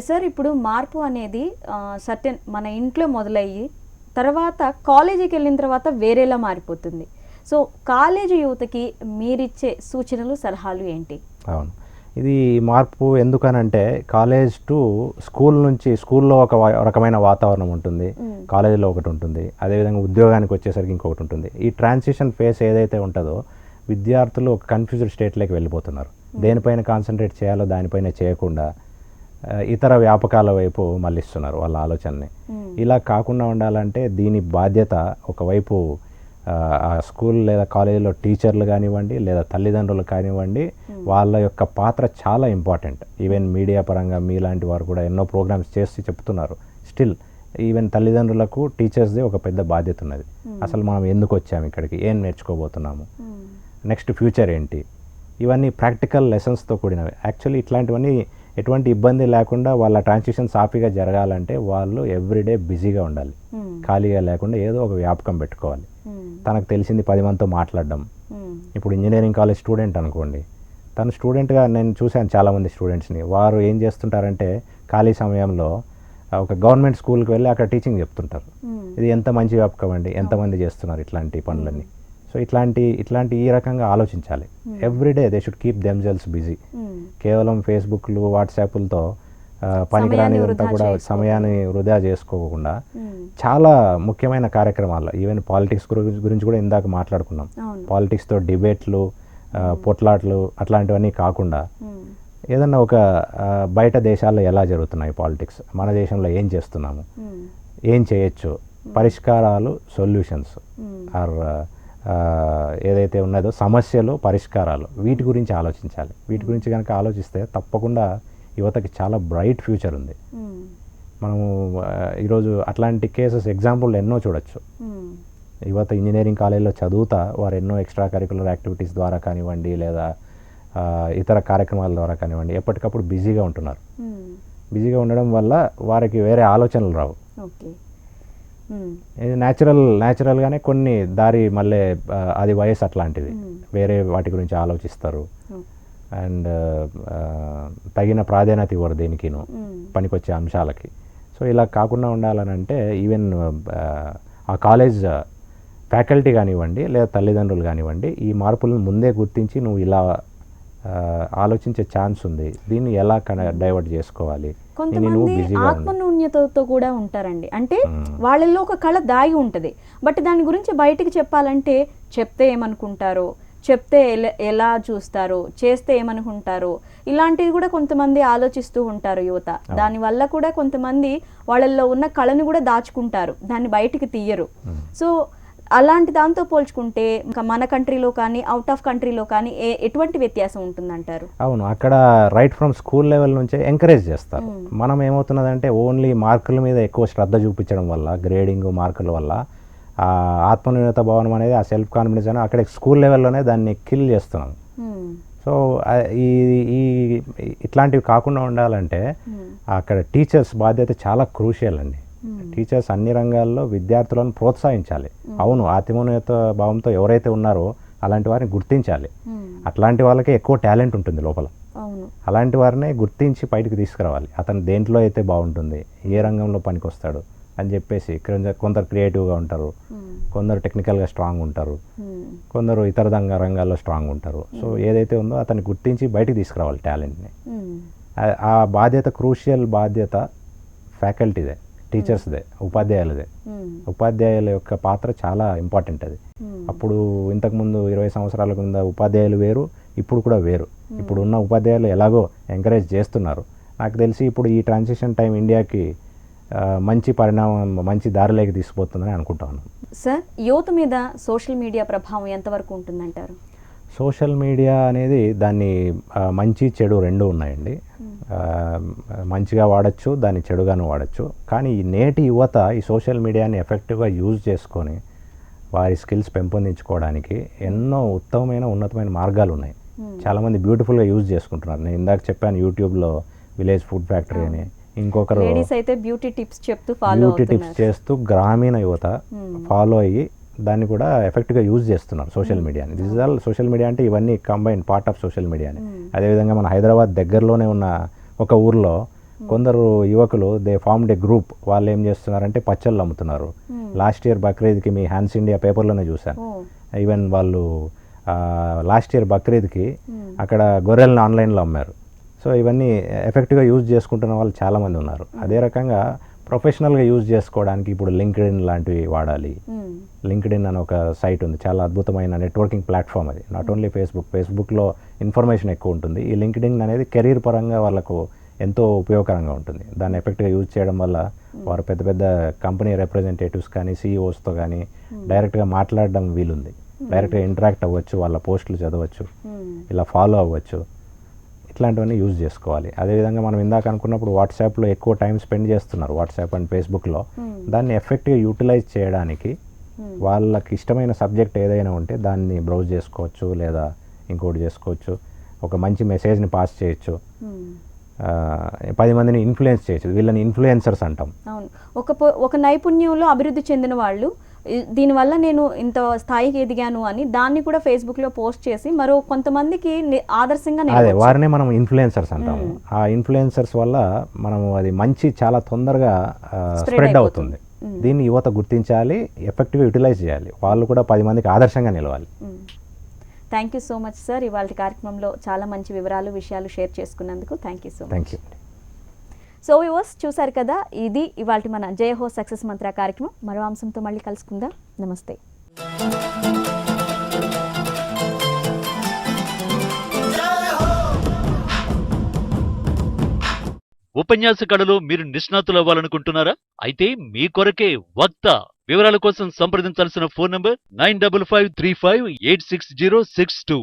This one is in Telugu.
సార్ ఇప్పుడు మార్పు అనేది సర్టెన్ మన ఇంట్లో మొదలయ్యి తర్వాత కాలేజీకి వెళ్ళిన తర్వాత వేరేలా మారిపోతుంది. సో కాలేజీ యువతకి మీరిచ్చే సూచనలు సలహాలు ఏంటి? అవును. ఇది మార్పు ఎందుకనంటే కాలేజ్ టు స్కూల్ నుంచి స్కూల్లో ఒక రకమైన వాతావరణం ఉంటుంది. కాలేజీలో ఒకటి ఉంటుంది. అదేవిధంగా ఉద్యోగానికి వచ్చేసరికి ఇంకొకటి ఉంటుంది. ఈ ట్రాన్సిషన్ ఫేస్ ఏదైతే ఉంటుందో విద్యార్థులు ఒక కన్ఫ్యూజ్డ్ స్టేట్లోకి వెళ్ళిపోతున్నారు. దేనిపైన కాన్సన్ట్రేట్ చేయాలో దానిపైన చేయకుండా ఇతర వ్యాపకాల వైపు మళ్ళిస్తున్నారు వాళ్ళ ఆలోచనని. ఇలా కాకుండా ఉండాలంటే దీని బాధ్యత ఒకవైపు ఆ, స్కూల్ లేదా కాలేజీలో టీచర్లు కానివ్వండి లేదా తల్లిదండ్రులు కానివ్వండి వాళ్ళ యొక్క పాత్ర చాలా ఇంపార్టెంట్. ఈవెన్ మీడియా పరంగా మీలాంటి వారు కూడా ఎన్నో ప్రోగ్రామ్స్ చేసి చెప్తున్నారు. స్టిల్ ఈవెన్ తల్లిదండ్రులకు టీచర్స్దే ఒక పెద్ద బాధ్యత ఉన్నది. అసలు మనం ఎందుకు వచ్చాము ఇక్కడికి? ఏం నేర్చుకోబోతున్నాము? నెక్స్ట్ ఫ్యూచర్ ఏంటి? ఇవన్నీ ప్రాక్టికల్ లెసన్స్తో కూడినవి. యాక్చువల్లీ ఇట్లాంటివన్నీ ఎటువంటి ఇబ్బంది లేకుండా వాళ్ళ ట్రాన్సిషన్ సాఫీగా జరగాలంటే వాళ్ళు ఎవ్రీడే బిజీగా ఉండాలి. ఖాళీగా లేకుండా ఏదో ఒక వ్యాపకం పెట్టుకోవాలి. తనకు తెలిసింది పది మందితో మాట్లాడడం. ఇప్పుడు ఇంజనీరింగ్ కాలేజ్ స్టూడెంట్ అనుకోండి. తను స్టూడెంట్గా నేను చూశాను చాలామంది స్టూడెంట్స్ని. వారు ఏం చేస్తుంటారంటే ఖాళీ సమయంలో ఒక గవర్నమెంట్ స్కూల్కి వెళ్ళి అక్కడ టీచింగ్ చెప్తుంటారు. ఇది ఎంత మంచి వ్యాపకం అండి? ఎంతమంది చేస్తున్నారు ఇట్లాంటి పనులన్నీ? సో ఇట్లాంటి ఇట్లాంటి ఈ రకంగా ఆలోచించాలి. Everyday they should keep themselves busy కేవలం ఫేస్బుక్లు వాట్సాప్లతో పనికిరానిదంతా కూడా సమయాన్ని వృధా చేసుకోకుండా చాలా ముఖ్యమైన కార్యక్రమాల్లో ఈవెన్ పాలిటిక్స్ గురించి కూడా ఇందాక మాట్లాడుకున్నాం. పాలిటిక్స్తో డిబేట్లు ఆ, పొట్లాట్లు అట్లాంటివన్నీ కాకుండా ఏదన్నా ఒక బయట దేశాల్లో ఎలా జరుగుతున్నాయి పాలిటిక్స్ మన దేశంలో ఏం చేస్తున్నాము? ఏం చేయొచ్చు? పరిష్కారాలు సొల్యూషన్స్ ఆర్ ఏదైతే ఉన్నదో సమస్యలు పరిష్కారాలు వీటి గురించి ఆలోచించాలి. వీటి గురించి కనుక ఆలోచిస్తే తప్పకుండా యువతకి చాలా బ్రైట్ ఫ్యూచర్ ఉంది. మనము ఈరోజు అట్లాంటి కేసెస్ ఎగ్జాంపుల్ ఎన్నో చూడొచ్చు. యువత ఇంజనీరింగ్ కాలేజీలో చదువుతా వారు ఎన్నో ఎక్స్ట్రా కరికులర్ యాక్టివిటీస్ ద్వారా కానివ్వండి లేదా ఇతర కార్యక్రమాల ద్వారా కానివ్వండి ఎప్పటికప్పుడు బిజీగా ఉంటున్నారు. బిజీగా ఉండడం వల్ల వారికి వేరే ఆలోచనలు రావు. ఇది న్యాచురల్ న్యాచురల్గానే కొన్ని దారి మళ్ళీ అది వయసు అట్లాంటిది. వేరే వాటి గురించి ఆలోచిస్తారు. అండ్ తగిన ప్రాధాన్యత ఇవ్వరు దేనికిను పనికొచ్చే అంశాలకి. సో ఇలా కాకుండా ఉండాలని అంటే ఈవెన్ ఆ కాలేజ్ ఫ్యాకల్టీ కానివ్వండి లేదా తల్లిదండ్రులు కానివ్వండి ఈ మార్పులను ముందే గుర్తించి నువ్వు ఇలా ఆలోచించే ఛాన్స్ ఉంది. దీన్ని ఎలా కన డైవర్ట్ చేసుకోవాలి? కొంతమంది ఆత్మన్యూన్యతతో కూడా ఉంటారండి. అంటే వాళ్ళల్లో ఒక కళ దాగి ఉంటుంది. బట్ దాని గురించి బయటికి చెప్పాలంటే చెప్తే ఏమనుకుంటారో చెప్తే ఎలా ఎలా చూస్తారో చేస్తే ఏమనుకుంటారో ఇలాంటివి కూడా కొంతమంది ఆలోచిస్తూ ఉంటారు యువత. దానివల్ల కూడా కొంతమంది వాళ్ళల్లో ఉన్న కళను కూడా దాచుకుంటారు. దాన్ని బయటికి తీయరు. సో అలాంటి దాంతో పోల్చుకుంటే ఇంకా మన కంట్రీలో కానీ అవుట్ ఆఫ్ కంట్రీలో కానీ ఏ ఎటువంటి వ్యత్యాసం ఉంటుందంటారు? అవును అక్కడ రైట్ ఫ్రమ్ స్కూల్ లెవెల్ నుంచే ఎంకరేజ్ చేస్తారు. మనం ఏమవుతున్నదంటే ఓన్లీ మార్కుల మీద ఎక్కువ శ్రద్ధ చూపించడం వల్ల గ్రేడింగ్ మార్కుల వల్ల ఆ ఆత్మనిర్భరత భావనం అనేది ఆ సెల్ఫ్ కాన్ఫిడెన్స్ అనేది అక్కడ స్కూల్ లెవెల్లోనే దాన్ని కిల్ చేస్తున్నాం. Hmm. సో ఆ, ఈ ఈ ఇట్లాంటివి కాకుండా ఉండాలంటే అక్కడ టీచర్స్ బాధ్యత చాలా క్రూషియల్ అండి. టీచర్స్ అన్ని రంగాల్లో విద్యార్థులను ప్రోత్సహించాలి. అవును ఆత్మోన్నత భావంతో ఎవరైతే ఉన్నారో అలాంటి వారిని గుర్తించాలి. Hmm. అట్లాంటి వాళ్ళకే ఎక్కువ టాలెంట్ ఉంటుంది లోపల. అలాంటి వారినే గుర్తించి బయటకు తీసుకురావాలి. అతను దేంట్లో అయితే బాగుంటుంది ఏ రంగంలో పనికొస్తాడు అని చెప్పేసి కొందరు క్రియేటివ్గా ఉంటారు. కొందరు టెక్నికల్గా స్ట్రాంగ్ ఉంటారు. Hmm. కొందరు ఇతర రంగ రంగాల్లో స్ట్రాంగ్ ఉంటారు. సో ఏదైతే ఉందో అతన్ని గుర్తించి బయటికి తీసుకురావాలి టాలెంట్ని. Hmm. ఆ బాధ్యత క్రూషియల్ బాధ్యత ఫ్యాకల్టీదే. టీచర్స్దే ఉపాధ్యాయులదే. ఉపాధ్యాయుల యొక్క పాత్ర చాలా ఇంపార్టెంట్ అది. అప్పుడు ఇంతకుముందు ఇరవై సంవత్సరాల కింద ఉపాధ్యాయులు వేరు ఇప్పుడు కూడా వేరు. ఇప్పుడు ఉన్న ఉపాధ్యాయులు ఎలాగో ఎంకరేజ్ చేస్తున్నారు. నాకు తెలిసి ఇప్పుడు ఈ ట్రాన్సిషన్ టైం ఇండియాకి మంచి పరిణామం మంచి దారిలోకి తీసుకుపోతుందని అనుకుంటాను సార్ యువత మీద సోషల్ మీడియా ప్రభావం ఎంతవరకు ఉంటుందంటారు? సోషల్ మీడియా అనేది దాన్ని మంచి చెడు రెండు ఉన్నాయండి. మంచిగా వాడచ్చు దాన్ని చెడుగాను వాడచ్చు. కానీ ఈ నేటి యువత ఈ సోషల్ మీడియాని ఎఫెక్టివ్గా యూజ్ చేసుకొని వారి స్కిల్స్ పెంపొందించుకోవడానికి ఎన్నో ఉత్తమమైన ఉన్నతమైన మార్గాలు ఉన్నాయి చాలామంది బ్యూటిఫుల్గా యూజ్ చేసుకుంటున్నారు. నేను ఇందాక చెప్పాను యూట్యూబ్లో విలేజ్ ఫుడ్ ఫ్యాక్టరీ అని. ఇంకొకరు అయితే బ్యూటీ టిప్స్ చెప్తూ ఫాలో బ్యూటీ టిప్స్ చేస్తూ గ్రామీణ యువత ఫాలో అయ్యి దాన్ని కూడా ఎఫెక్ట్గా యూజ్ చేస్తున్నారు సోషల్ మీడియాని. This is all social media అంటే ఇవన్నీ కంబైన్ పార్ట్ ఆఫ్ సోషల్ మీడియాని. అదేవిధంగా మన హైదరాబాద్ దగ్గరలోనే ఉన్న ఒక ఊర్లో కొందరు యువకులు దే ఫార్మ్డ్ ఏ గ్రూప్ వాళ్ళు ఏం చేస్తున్నారంటే పచ్చళ్ళు అమ్ముతున్నారు. లాస్ట్ ఇయర్ బక్రీద్కి మీ హ్యాండ్స్ ఇండియా పేపర్లోనే చూశాను. ఈవెన్ వాళ్ళు లాస్ట్ ఇయర్ బక్రీద్కి అక్కడ గొర్రెలను ఆన్లైన్లో అమ్మారు. సో ఇవన్నీ ఎఫెక్టివ్గా యూజ్ చేసుకుంటున్న వాళ్ళు చాలామంది ఉన్నారు. అదే రకంగా ప్రొఫెషనల్గా యూజ్ చేసుకోవడానికి ఇప్పుడు లింక్డ్ ఇన్ లాంటివి వాడాలి. లింక్డ్ ఇన్ అని ఒక సైట్ ఉంది. చాలా అద్భుతమైన నెట్వర్కింగ్ ప్లాట్ఫామ్ అది. నాట్ ఓన్లీ ఫేస్బుక్ ఫేస్బుక్లో ఇన్ఫర్మేషన్ ఎక్కువ ఉంటుంది. ఈ లింక్డ్ ఇన్ అనేది కెరీర్ పరంగా వాళ్ళకు ఎంతో ఉపయోగకరంగా ఉంటుంది. దాన్ని ఎఫెక్ట్గా యూజ్ చేయడం వల్ల వారు పెద్ద పెద్ద కంపెనీ రిప్రజెంటేటివ్స్ కానీ సీఈఓస్తో కానీ డైరెక్ట్గా మాట్లాడడం వీలుంది. డైరెక్ట్గా ఇంటరాక్ట్ అవ్వచ్చు వాళ్ళ పోస్టులు చదవచ్చు. ఇలా ఫాలో అవ్వచ్చు. ఇట్లాంటివన్నీ యూజ్ చేసుకోవాలి. అదేవిధంగా మనం ఇందాక అనుకున్నప్పుడు వాట్సాప్లో ఎక్కువ టైం స్పెండ్ చేస్తున్నారు వాట్సాప్ అండ్ ఫేస్బుక్లో. దాన్ని ఎఫెక్ట్గా యూటిలైజ్ చేయడానికి వాళ్ళకి ఇష్టమైన సబ్జెక్ట్ ఏదైనా ఉంటే దాన్ని బ్రౌజ్ చేసుకోవచ్చు లేదా ఇంకోటి చేసుకోవచ్చు. ఒక మంచి మెసేజ్ని పాస్ చేయొచ్చు. పది మందిని ఇన్ఫ్లుయెన్స్ చేయొచ్చు. వీళ్ళని ఇన్ఫ్లుయెన్సర్స్ అంటాం. అవును. ఒక ఒక నైపుణ్యంలో అభివృద్ధి చెందిన వాళ్ళు దీనివల్ల నేను ఇంత స్థాయికి ఎదిగాను అని దాన్ని కూడా ఫేస్బుక్లో పోస్ట్ చేసి మరో కొంతమందికి ఆదర్శంగా అదే. వారినే మనం ఇన్ఫ్లుయెన్సర్స్ అంటాము. ఆ ఇన్ఫ్లుయెన్సర్స్ వల్ల మనము అది మంచి చాలా తొందరగా స్ప్రెడ్ అవుతుంది. దీన్ని యువత గుర్తించాలి ఎఫెక్టివ్గా యూటిలైజ్ చేయాలి. వాళ్ళు కూడా పది మందికి ఆదర్శంగా నిలవాలి. Thank you so much sir ఇవాళ కార్యక్రమంలో చాలా మంచి వివరాలు విషయాలు షేర్ చేసుకున్నందుకు thank you so much thank you so viewers చూసారు కదా ఇది ఇవాళ మన జయ హో సక్సెస్ మంత్ర కార్యక్రమం. మరో అంశంతో మళ్ళీ కలుసుకుందాం. నమస్తే. ఉపన్యాస కళలో మీరు నిష్ణాతులు అవ్వాలనుకుంటున్నారా? అయితే మీ కొరకే వక్త వివరాల కోసం సంప్రదించాల్సిన phone number nine double five three five eight six zero six two.